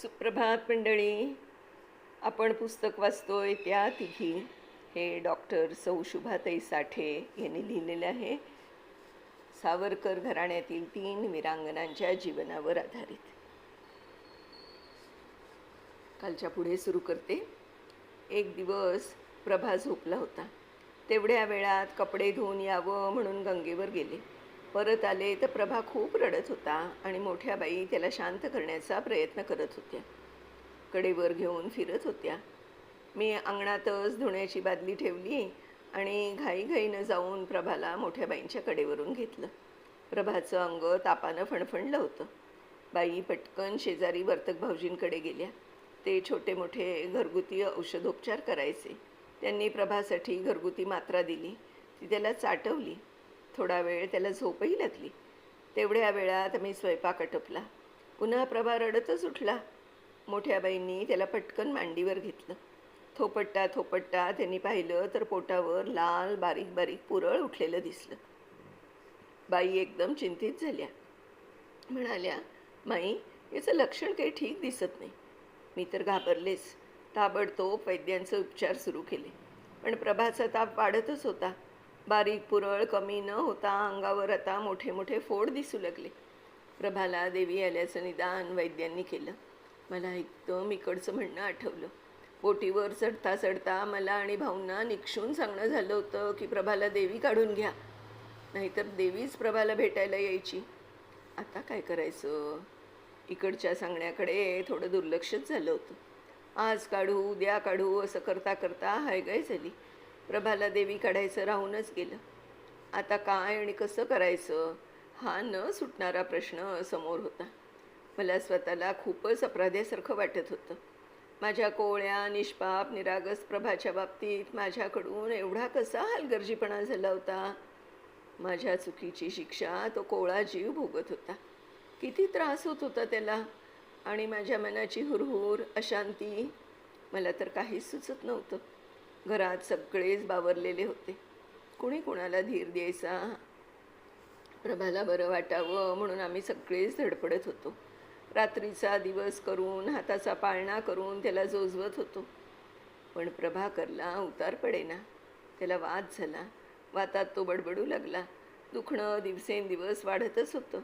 सुप्रभात मंडळी. आपण पुस्तक वाचतोय त्या तिघी. हे डॉक्टर सौ शुभाताई साठे यांनी लिहिलेले आहे. सावरकर घराण्यातील तीन वीरांगणांच्या जीवनावर आधारित. कालच्या पुढे सुरू करते. एक दिवस प्रभा झोपला होता. तेवढ्या वेळात कपडे धुवून यावं म्हणून गंगेवर गेले. परत आले तर प्रभा खूप रडत होता आणि मोठ्या बाई त्याला शांत करण्याचा प्रयत्न करत होत्या. कडेवर घेऊन फिरत होत्या. मी अंगणातच धुण्याची बादली ठेवली आणि घाईघाईनं जाऊन प्रभाला मोठ्या बाईंच्या कडेवरून घेतलं. प्रभाचं अंग तापानं फणफणलं होतं. बाई पटकन शेजारी वर्तक भाऊजींकडे गेल्या. ते छोटे मोठे घरगुती औषधोपचार करायचे. त्यांनी प्रभासाठी घरगुती मात्रा दिली. ती त्याला चाटवली. थोडा वेळ त्याला झोपही लागली. तेवढ्या वेळात मी स्वयंपाक आटपला. पुन्हा प्रभा रडतच उठला. मोठ्या बाईंनी त्याला पटकन मांडीवर घेतलं. थोपट्टा थोपट्टा त्यांनी पाहिलं तर पोटावर लाल बारीक बारीक पुरळ उठलेलं दिसलं. बाई एकदम चिंतित झाल्या. म्हणाल्या माई याचं लक्षण काही ठीक दिसत नाही. मी तर घाबरलेच. ताबडतोब वैद्यांचे उपचार सुरू केले. पण प्रभाचा ताप वाढतच होता. बारीक पुरळ कमी न होता अंगावर आता मोठे मोठे फोड दिसू लागले. प्रभाला देवी आल्याचं निदान वैद्यांनी केलं. मला एकदम इकडचं म्हणणं आठवलं. बोटीवर चढता चढता मला आणि भाऊंना निक्षून सांगणं झालं होतं की प्रभाला देवी काढून घ्या. नाहीतर देवीच प्रभाला भेटायला यायची. आता काय करायचं? इकडच्या सांगण्याकडे थोडं दुर्लक्षच झालं होतं. आज काढू उद्या काढू असं करता करता हायगाय झाली. प्रभाला देवी काढायचं राहूनच गेलं. आता काय आणि कसं करायचं हा न सुटणारा प्रश्न समोर होता. मला स्वतःला खूपच अपराध्यासारखं वाटत होतं. माझ्या कोवळ्या निष्पाप निरागस प्रभाच्या बाबतीत माझ्याकडून एवढा कसा हलगर्जीपणा झाला होता? माझ्या चुकीची शिक्षा तो कोवळा जीव भोगत होता. किती त्रास होत होता त्याला आणि माझ्या मनाची हुरहुर अशांती मला तर काहीच सुचत नव्हतं. घरात सगळेच बावरलेले होते. कुणी कुणाला धीर द्यायचा? प्रभाला बरं वाटावं म्हणून आम्ही सगळेच धडपडत होतो. रात्रीचा दिवस करून हाताचा पाळणा करून त्याला जोजवत होतो. पण प्रभाकरला उतार पडेना. त्याला वाद झाला. वातात तो बडबडू लागला. दुखणं दिवसेंदिवस वाढतच होतं.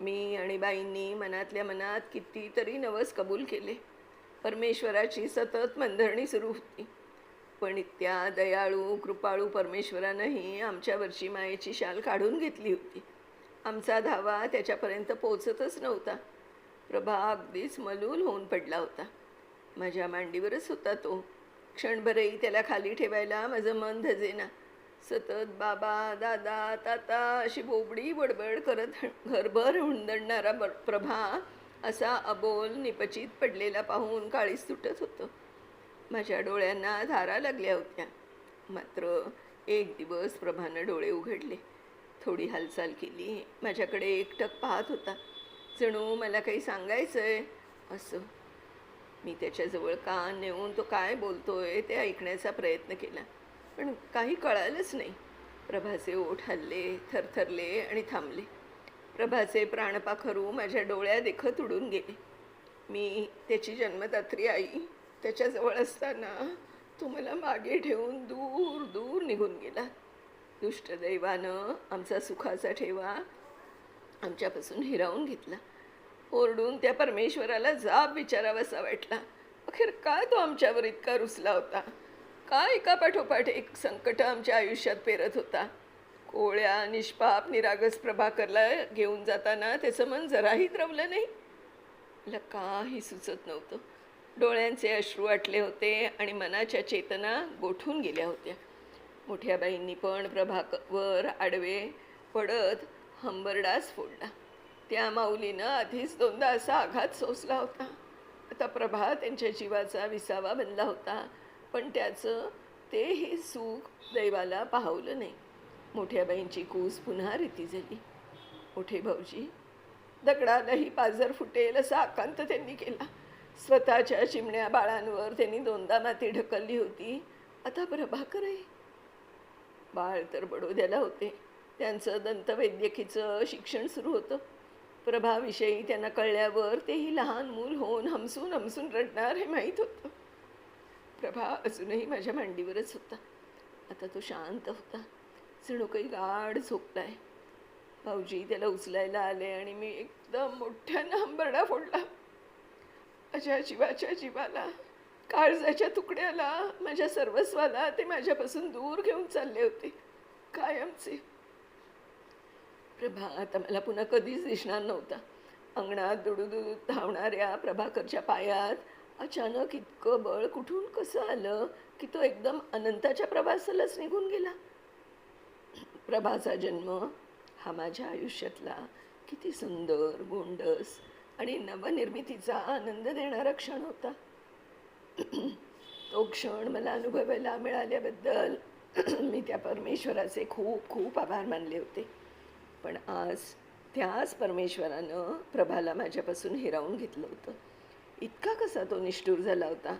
मी आणि बाईंनी मनातल्या मनात कितीतरी नवस कबूल केले. परमेश्वराची सतत मंधरणी सुरू होती. पण त्या दयाळू कृपाळू परमेश्वरानंही आमच्यावरची मायेची शाल काढून घेतली होती. आमचा धावा त्याच्यापर्यंत पोचतच नव्हता. प्रभा अगदीच मलूल होऊन पडला होता. माझ्या मांडीवरच होता तो. क्षणभरही त्याला खाली ठेवायला माझं मन धजेना. सतत बाबा दादा ताता अशी बोबडी बडबड करत घरभर हुंदडणारा ब प्रभा असा अबोल निपचित पडलेला पाहून काळीच तुटत होतं. माझ्या डोळ्यांना धारा लागल्या होत्या. मात्र एक दिवस प्रभानं डोळे उघडले. थोडी हालचाल केली. माझ्याकडे एकटक पाहत होता. जणू मला काही सांगायचं आहे असं. मी त्याच्याजवळ कान नेऊन तो काय बोलतोय ते ऐकण्याचा प्रयत्न केला. पण काही कळालंच नाही. प्रभाचे ओठ हल्ले थरथरले आणि थांबले. प्रभाचे प्राणपाखरू माझ्या डोळ्या देखत उडून गेले. मी त्याची जन्मदात्री आई त्याच्याजवळ असताना तो मला मागे ठेवून दूर दूर निघून गेला. दुष्टदैवानं आमचा सुखाचा ठेवा आमच्यापासून हिरावून घेतला. ओरडून त्या परमेश्वराला जाब विचारावासा वाटला. अखेर काय तो आमच्यावर इतका रुसला होता? का एका पाठोपाठ एक संकट आमच्या आयुष्यात पेरत होता? कोळ्या निष्पाप निरागस प्रभाकरला घेऊन जाताना त्याचं मन जराही द्रवलं नाही. मला काही सुचत नव्हतं. डोळ्यांचे अश्रू आटले होते आणि मनाच्या चेतना गोठून गेल्या होत्या. मोठ्या बाईंनी पण प्रभाकर आडवे पडत हंबरडाच फोडला. त्या माऊलीनं आधीच दोनदा असा आघात सोसला होता. आता प्रभा त्यांच्या जीवाचा विसावा बनला होता पण त्याचं तेही सुख दैवाला पाहवलं नाही. मोठ्या बाईंची कूस पुन्हा रीती झाली. मोठे भाऊजी दगडालाही पाजर फुटेल असा आकांत त्यांनी केला. स्वतःच्या चिमण्या बाळांवर त्यांनी दोनदा माती ढकलली होती. आता प्रभाकर आहे. बाळ तर बडोद्याला होते. त्यांचं दंतवैद्यकीचं शिक्षण सुरू होतं. प्रभाविषयी त्यांना कळल्यावर तेही लहान मूल होऊन हमसून हमसून रडणार हे माहीत होतं. प्रभा अजूनही माझ्या मांडीवरच होता. आता तो शांत होता. जणू काही गाढ झोपलाय. भाऊजी त्याला उचलायला आले आणि मी एकदम मोठ्यानं हंबरडा फोडला. माझ्या जीवाच्या जीवाला काळजाच्या तुकड्याला माझ्या सर्वस्वाला ते माझ्यापासून दूर घेऊन चालले होते. कायमचे. प्रभा आता मला पुन्हा कधीच दिसणार नव्हता. अंगणात दुडूदुडू धावणाऱ्या प्रभाकरच्या पायात अचानक इतकं बळ कुठून कसं आलं की तो एकदम अनंताच्या प्रवासालाच निघून गेला? प्रभाचा जन्म हा माझ्या आयुष्यातला किती सुंदर गोंडस आणि नवनिर्मितीचा आनंद देणारा क्षण होता. तो क्षण मला अनुभवायला मिळाल्याबद्दल मी त्या परमेश्वराचे खूप खूप आभार मानले होते. पण आज त्याच परमेश्वरानं प्रभाला माझ्यापासून हिरावून घेतलं होतं. इतका कसा तो निष्ठूर झाला होता.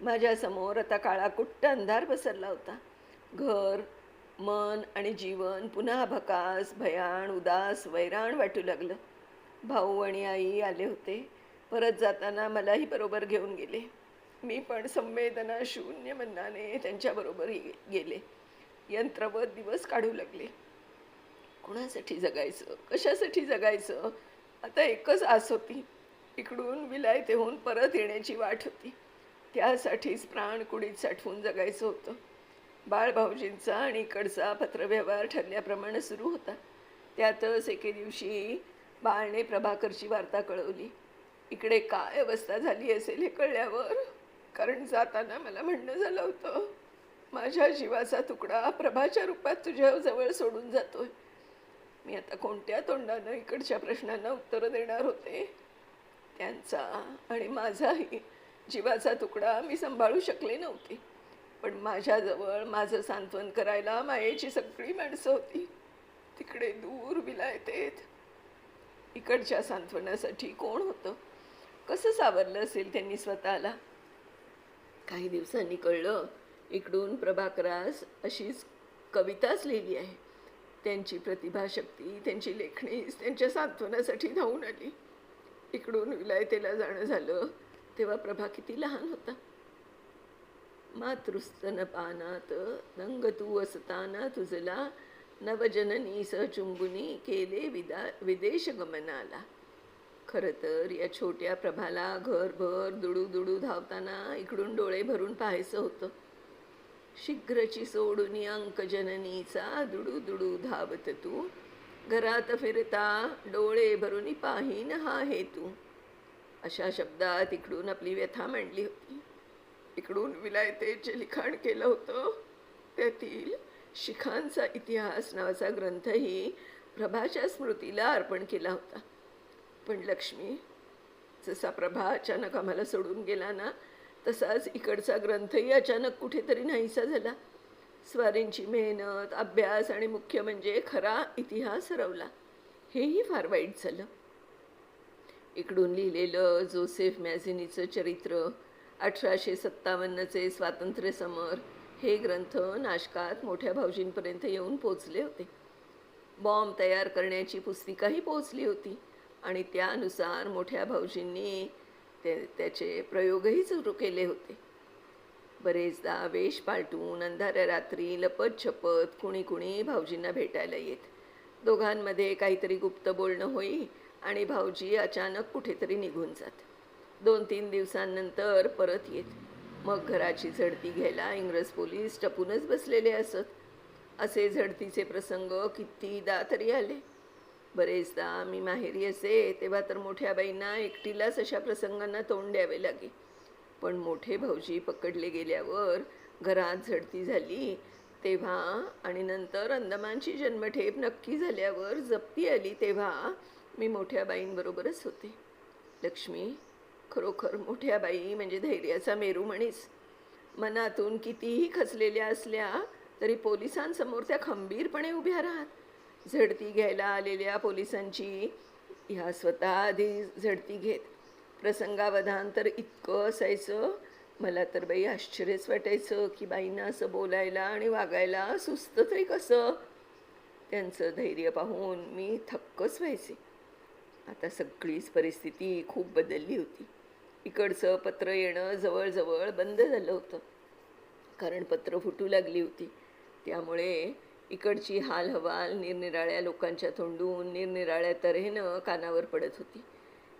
माझ्यासमोर आता काळा कुट्ट अंधार पसरला होता. घर मन आणि जीवन पुन्हा भकास भयाण उदास वैराण वाटू लागलं. भाऊ आणि आई आले होते. परत जाताना मलाही बरोबर घेऊन गेले. मी पण संवेदना शून्य मनाने त्यांच्याबरोबर गेले. यंत्रवत दिवस काढू लागले. कोणासाठी जगायचं? कशासाठी जगायचं? आता एकच आस होती. इकडून विलायतेहून परत येण्याची वाट होती. त्यासाठीच प्राण कुडीत साठवून जगायचं होतं. बाळभाऊजींचा आणि इकडचा पत्रव्यवहार ठरल्याप्रमाणे सुरू होता. त्यातच एके दिवशी बाळने प्रभाकरची वार्ता कळवली. इकडे काय अवस्था झाली असेल हे कळल्यावर? कारण जाताना मला म्हणणं झालं होतं माझ्या जीवाचा तुकडा प्रभाच्या रूपात तुझ्या जवळ सोडून जातोय. मी आता कोणत्या तोंडानं इकडच्या प्रश्नांना उत्तरं देणार होते? त्यांचा आणि माझाही जीवाचा तुकडा मी सांभाळू शकले नव्हते. पण माझ्याजवळ माझं सांत्वन करायला मायेची सगळी माणसं होती. तिकडे दूर विलायतेत इकडच्या सांत्वनासाठी कोण होतं? कसं सावरलं असेल त्यांनी स्वतःला? काही दिवसांनी कळलं इकडून प्रभाकरास अशीच कविताच लिहिली आहे. त्यांची प्रतिभाशक्ती त्यांची लेखणीस त्यांच्या सांत्वनासाठी धावून आली. इकडून विलायतेला जाणं झालं तेव्हा प्रभा किती लहान होता. मातृस्तन पानात रंग तू असताना तुझला नवजननी सहचुंबुनी केले विदा विदेशगमनाला खरं तर या छोट्या प्रभाला घरभर दुडू दुडू धावताना इकडून डोळे भरून पाहायचं होतं. शीघ्रची सोडून अंकजननीचा दुडू दुडू धावत तू. घरात फिरता डोळे भरून पाहीन हा हेतू. अशा शब्दात इकडून आपली व्यथा मांडली होती. इकडून विलायतेचे लिखाण केलं होतं. त्यातील शिखांचा इतिहास नावाचा ग्रंथही प्रभाच्या स्मृतीला अर्पण केला होता. पण लक्ष्मी जसा प्रभा अचानक आम्हाला सोडून गेला ना तसाच इकडचा ग्रंथही अचानक कुठेतरी नाहीसा झाला. स्वारींची मेहनत अभ्यास आणि मुख्य म्हणजे खरा इतिहास हरवला. हेही फार वाईट झालं. इकडून लिहिलेलं जोसेफ मॅझिनीचं चरित्र अठराशे सत्तावन्नचे स्वातंत्र्य समर हे ग्रंथ नाशकात मोठ्या भाऊजींपर्यंत येऊन पोचले होते. बॉम्ब तयार करण्याची पुस्तिकाही पोचली होती आणि त्यानुसार मोठ्या भाऊजींनी ते त्याचे प्रयोगही सुरू केले होते. बरेचदा वेश पालटून अंधाऱ्या रात्री लपत छपत कुणी कुणी भाऊजींना भेटायला येत. दोघांमध्ये काहीतरी गुप्त बोलणं होई आणि भाऊजी अचानक कुठेतरी निघून जात. दोन तीन दिवसांनंतर परत येत. मग घराची झडती घ्यायला इंग्रज पोलीस टपूनच बसलेले असत. असे झडतीचे प्रसंग कितीदा तरी आले. बरेचदा मी माहेरी असे तेव्हा तर मोठ्या बाईंना एकटीलाच अशा प्रसंगांना तोंड द्यावे लागे. पण मोठे भाऊजी पकडले गेल्यावर घरात झडती झाली तेव्हा आणि नंतर अंदमानची जन्मठेप नक्की झाल्यावर जप्ती आली तेव्हा मी मोठ्या बाईंबरोबरच होते. लक्ष्मी खरोखर मोठ्या बाई म्हणजे धैर्याचा मेरू म्हणीस. मनातून कितीही खचलेल्या असल्या तरी पोलिसांसमोर त्या खंबीरपणे उभ्या राहत झडती घ्यायला आलेल्या पोलिसांची ह्या स्वतः आधी झडती घेत. प्रसंगावधान तर इतकं असायचं मला तर बाई आश्चर्यच वाटायचं की बाईंना असं बोलायला आणि वागायला सुस्त तरी कसं? त्यांचं धैर्य पाहून मी थक्कच व्हायचे. आता सगळीच परिस्थिती खूप बदलली होती. इकडचं पत्र येणं जवळजवळ बंद झालं होतं. कारण पत्र फुटू लागली होती. त्यामुळे इकडची हालहवाल निरनिराळ्या लोकांच्या तोंडून निरनिराळ्या तऱ्हेनं कानावर पडत होती.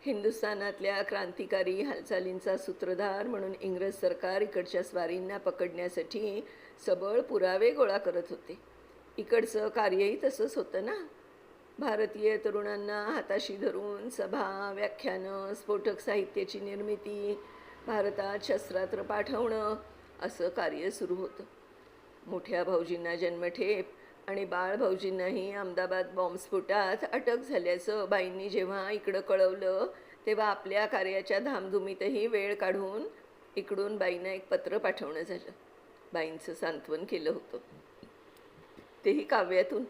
हिंदुस्थानातल्या क्रांतिकारी हालचालींचा सूत्रधार म्हणून इंग्रज सरकार इकडच्या स्वारींना पकडण्यासाठी सबळ पुरावे गोळा करत होते. इकडचं कार्यही तसंच होतं ना? भारतीय तरुणांना हाताशी धरून सभा व्याख्यानं स्फोटक साहित्याची निर्मिती भारतात शस्त्रात्र पाठवणं असं कार्य सुरू होतं. मोठ्या भाऊजींना जन्मठेप आणि बाळ भाऊजींनाही अहमदाबाद बॉम्बस्फोटात अटक झाल्याचं बाईंनी जेव्हा इकडं कळवलं तेव्हा आपल्या कार्याच्या धामधुमीतही वेळ काढून इकडून बाईंना एक पत्र पाठवणं झालं. बाईंचं सांत्वन केलं होतं. तेही काव्यातून.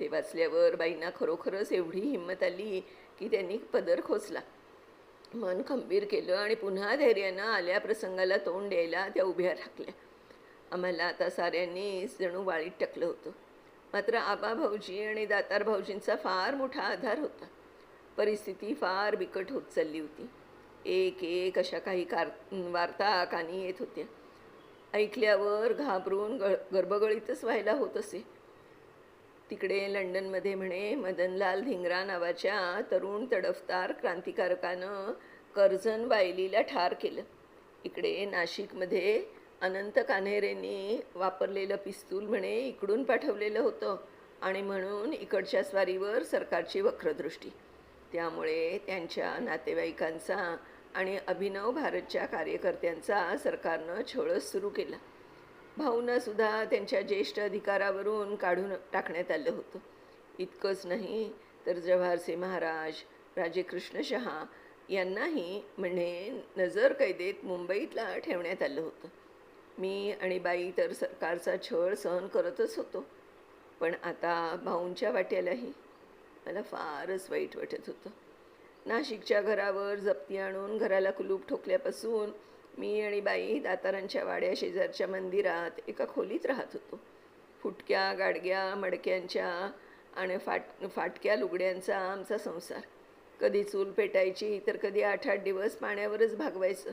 ते वाचल्यावर बाईंना खरोखरच एवढी हिंमत आली की त्यांनी पदर खोचला. मन खंबीर केलं आणि पुन्हा धैर्यानं आल्या प्रसंगाला तोंड द्यायला त्या उभ्या राखल्या. आम्हाला आता साऱ्यांनीच जणू वाळीत टाकलं होतं. मात्र आबा भाऊजी आणि दातार भाऊजींचा फार मोठा आधार होता. परिस्थिती फार बिकट होत चालली होती. एक एक अशा काही कार वार्ता कानी येत होत्या. ऐकल्यावर घाबरून ग गर्भगळीतच व्हायला होत असे. तिकडे लंडनमध्ये म्हणे मदनलाल धिंगरा नावाच्या तरुण तडफदार क्रांतिकारकानं कर्जन वायलीला ठार केलं. इकडे नाशिकमध्ये अनंत कान्हेरेंनी वापरलेलं पिस्तूल म्हणे इकडून पाठवलेलं होतं आणि म्हणून इकडच्या स्वारीवर सरकारची वक्रदृष्टी. त्यामुळे त्यांच्या नातेवाईकांचा आणि अभिनव भारतच्या कार्यकर्त्यांचा सरकारनं छळस सुरू केला. भाऊंनासुद्धा त्यांच्या ज्येष्ठ अधिकारावरून काढून टाकण्यात आलं होतं. इतकंच नाही तर जव्हारचे महाराज राजे कृष्णशहा यांनाही म्हणे नजर कैदेत मुंबईतला ठेवण्यात आलं होतं. मी आणि बाई तर सरकारचा छळ सहन करतच होतो. पण आता भाऊंच्या वाट्यालाही मला फारच वाईट वाटत होतं. नाशिकच्या घरावर जप्ती आणून घराला कुलूप ठोकल्यापासून मी आणि बाई दातारांच्या वाड्या शेजारच्या मंदिरात एका खोलीत राहत होतो. फुटक्या गाडग्या मडक्यांच्या आणि फाट फाटक्या लुगड्यांचा आमचा संसार. कधी चूल पेटायची तर कधी आठ आठ दिवस पाण्यावरच भागवायचं.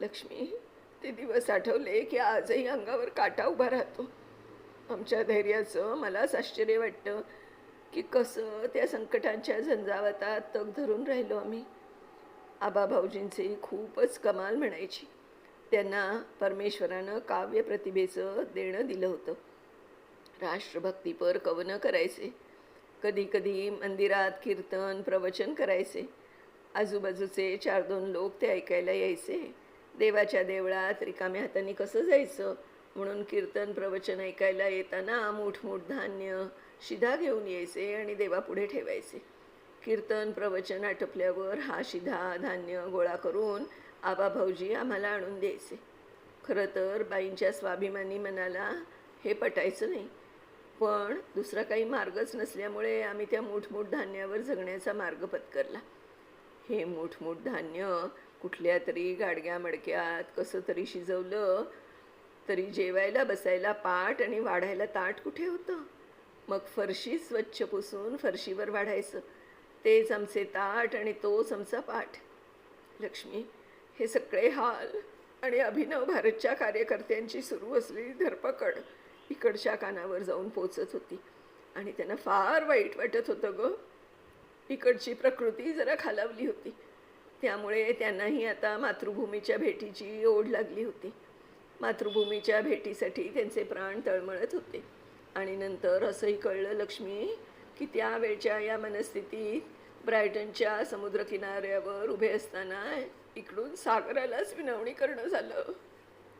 लक्ष्मी ते दिवस आठवले की आजही अंगावर काटा उभा राहतो. आमच्या धैर्याचं मलाच आश्चर्य वाटतं की कसं त्या संकटांच्या झंझावातात तग धरून राहिलो आम्ही. आबाभाऊजींची खूपच कमाल म्हणायची. त्यांना परमेश्वरानं काव्य प्रतिभेचं देणं दिलं होतं. राष्ट्रभक्तीपर कवनं करायचे? कधी कधी मंदिरात कीर्तन प्रवचन करायचे. आजूबाजूचे चार दोन लोक ते ऐकायला यायचे. देवाच्या देवळात रिकाम्या हाताने कसं जायचं? म्हणून कीर्तन प्रवचन ऐकायला येताना मूठमूठ धान्य शिधा घेऊन यायचे आणि देवापुढे ठेवायचे. कीर्तन प्रवचन आटपल्यावर हा शिधा धान्य गोळा करून आबा भाऊजी आम्हाला आणून द्यायचे. खरं तर बाईंच्या स्वाभिमानी मनाला हे पटायचं नाही. पण दुसरा काही मार्गच नसल्यामुळे आम्ही त्या मूठमूठ धान्यावर जगण्याचा मार्ग पत्करला. हे मूठमूठ धान्य कुठल्या तरी गाडग्या मडक्यात कसं तरी शिजवलं तरी जेवायला बसायला पाट आणि वाढायला ताट कुठे होतं? मग फरशी स्वच्छ पुसून फरशीवर वाढायचं. तेच आमचे ताट आणि तोच आमचा पाठ. लक्ष्मी हे सगळे हाल आणि अभिनव भारतच्या कार्यकर्त्यांची सुरू असलेली धरपकड इकडच्या कानावर जाऊन पोचत होती आणि त्यांना फार वाईट वाटत होतं ग. इकडची प्रकृती जरा खालावली होती. त्यामुळे त्यांनाही आता मातृभूमीच्या भेटीची ओढ लागली होती. मातृभूमीच्या भेटीसाठी त्यांचे प्राण तळमळत होते. आणि नंतर असंही कळलं लक्ष्मी की त्यावेळच्या या मनस्थितीत ब्रायटनच्या समुद्रकिनाऱ्यावर उभे असताना इकडून सागरालाच विनवणी करणं झालं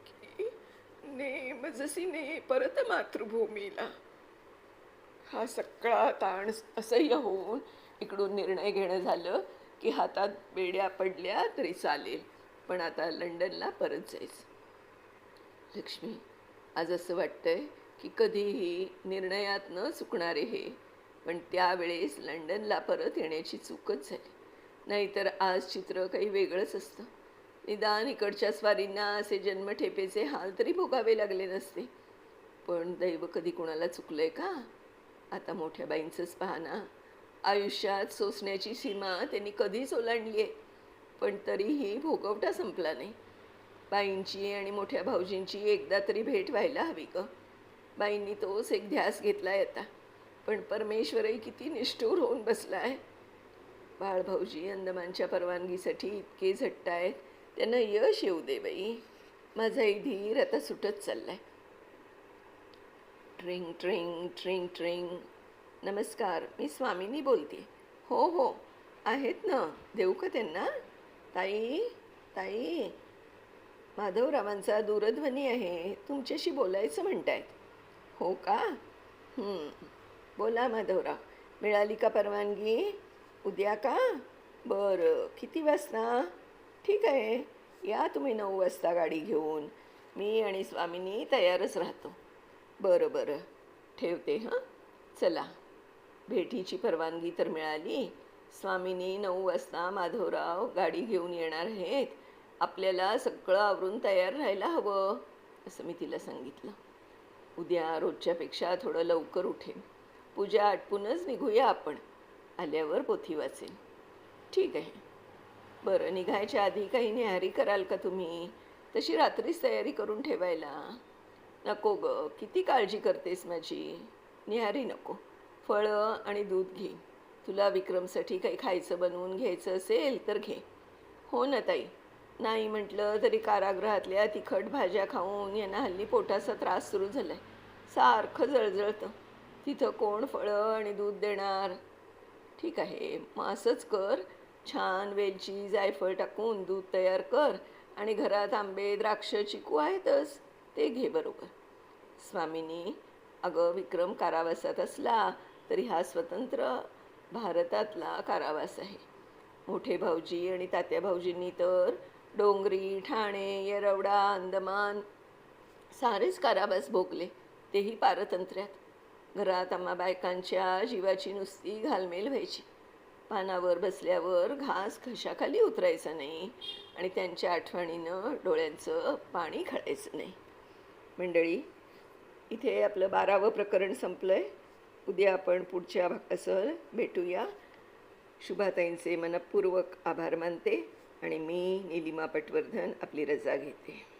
की ने मजसी ने परत मातृभूमीला. हा सगळा ताण असह्य होऊन इकडून निर्णय घेणं झालं की हातात बेड्या पडल्या तरी चालेल पण आता लंडनला परत जायचं. लक्ष्मी आज असं वाटतंय की कधीही निर्णयात न चुकणारे हे पण त्यावेळेस लंडनला परत येण्याची चूकच झाली. नाहीतर आज चित्र काही वेगळंच असतं. निदान इकडच्या स्वारींना असे जन्मठेपेचे हाल तरी भोगावे लागले नसते. पण दैव कधी कुणाला चुकलंय का? आता मोठ्या बाईंचंच पाहना आयुष्यात सोसण्याची सीमा त्यांनी कधीच ओलांडली आहे पण तरीही भोगवटा संपला नाही. बाईंची आणि मोठ्या भाऊजींची एकदा तरी भेट व्हायला हवी ग. बाईंनी तोच एक ध्यास घेतलाय आता. पण परमेश्वरही किती निष्ठूर होऊन बसला आहे बाळभाऊजी अंदमानच्या परवानगीसाठी इतके झट्ट आहेत त्यांना यश येऊ दे बाई. माझाही धीर आता सुटत चाललाय. ट्रिंग ट्रिंग ट्रिंग ट्रिंग. नमस्कार मी स्वामिनी बोलते. हो हो. आहेत ना? देऊ का त्यांना? ताई ताई. माधवरावांचा दूरध्वनी आहे. तुमच्याशी बोलायचं म्हणतायत. हो का? हं. बोला माधवराव. मिळाली का परवानगी? उद्या का? बरं किती वाजता? ठीक आहे. या तुम्ही नऊ वाजता गाडी घेऊन. मी आणि स्वामिनी तयारच राहतो. बरं बरं. ठेवते हां? चला. भेटीची परवानगी तर मिळाली. स्वामीनी नऊ वाजता माधवराव गाडी घेऊन येणार आहेत. आपल्याला सगळं आवरून तयार राहायला हवं असं मी तिला सांगितलं. उद्या रोजच्यापेक्षा थोडं लवकर उठेन. पूजा आटपूनच निघूया आपण. आल्यावर पोथी वाचेन. ठीक आहे. बरं निघायच्या आधी काही न्याहारी कराल का तुम्ही? तशी रात्रीच तयारी करून ठेवायला. नको ग किती काळजी करतेस माझी? निहारी नको. फळं आणि दूध घे. तुला विक्रमसाठी काही खायचं बनवून घ्यायचं असेल तर घे. हो ना ताई. नाही म्हटलं तरी कारागृहातल्या तिखट भाज्या खाऊन यांना हल्ली पोटाचा त्रास सुरू झाला आहे सारखं जळजळतं. तिथं कोण फळं आणि दूध देणार? ठीक आहे मग असंच कर. छान वेलची जायफळ टाकून दूध तयार कर आणि घरात आंबे द्राक्ष चिकू आहेतच ते घे बरोबर. स्वामींनी अगं विक्रम कारावासात असला तरी हा स्वतंत्र भारतातला कारावास आहे. मोठे भाऊजी आणि तात्या भाऊजींनी तर डोंगरी ठाणे येरवडा अंदमान सारेच कारावास भोगले. तेही पारतंत्र्यात. घरात आम्हा बायकांच्या जीवाची नुसती घालमेल व्हायची. पानावर बसल्यावर घास घशाखाली उतरायचा नाही आणि त्यांच्या आठवणीनं डोळ्यांचं पाणी खळायचं नाही. मंडळी इथे आपलं बारावं प्रकरण संपलं आहे उद्या आपण पुढच्या भागासह भेटूया. शुभाताईंचे मनपूर्वक आभार मानते आणि मी निलिमा पटवर्धन आपली रजा घेते.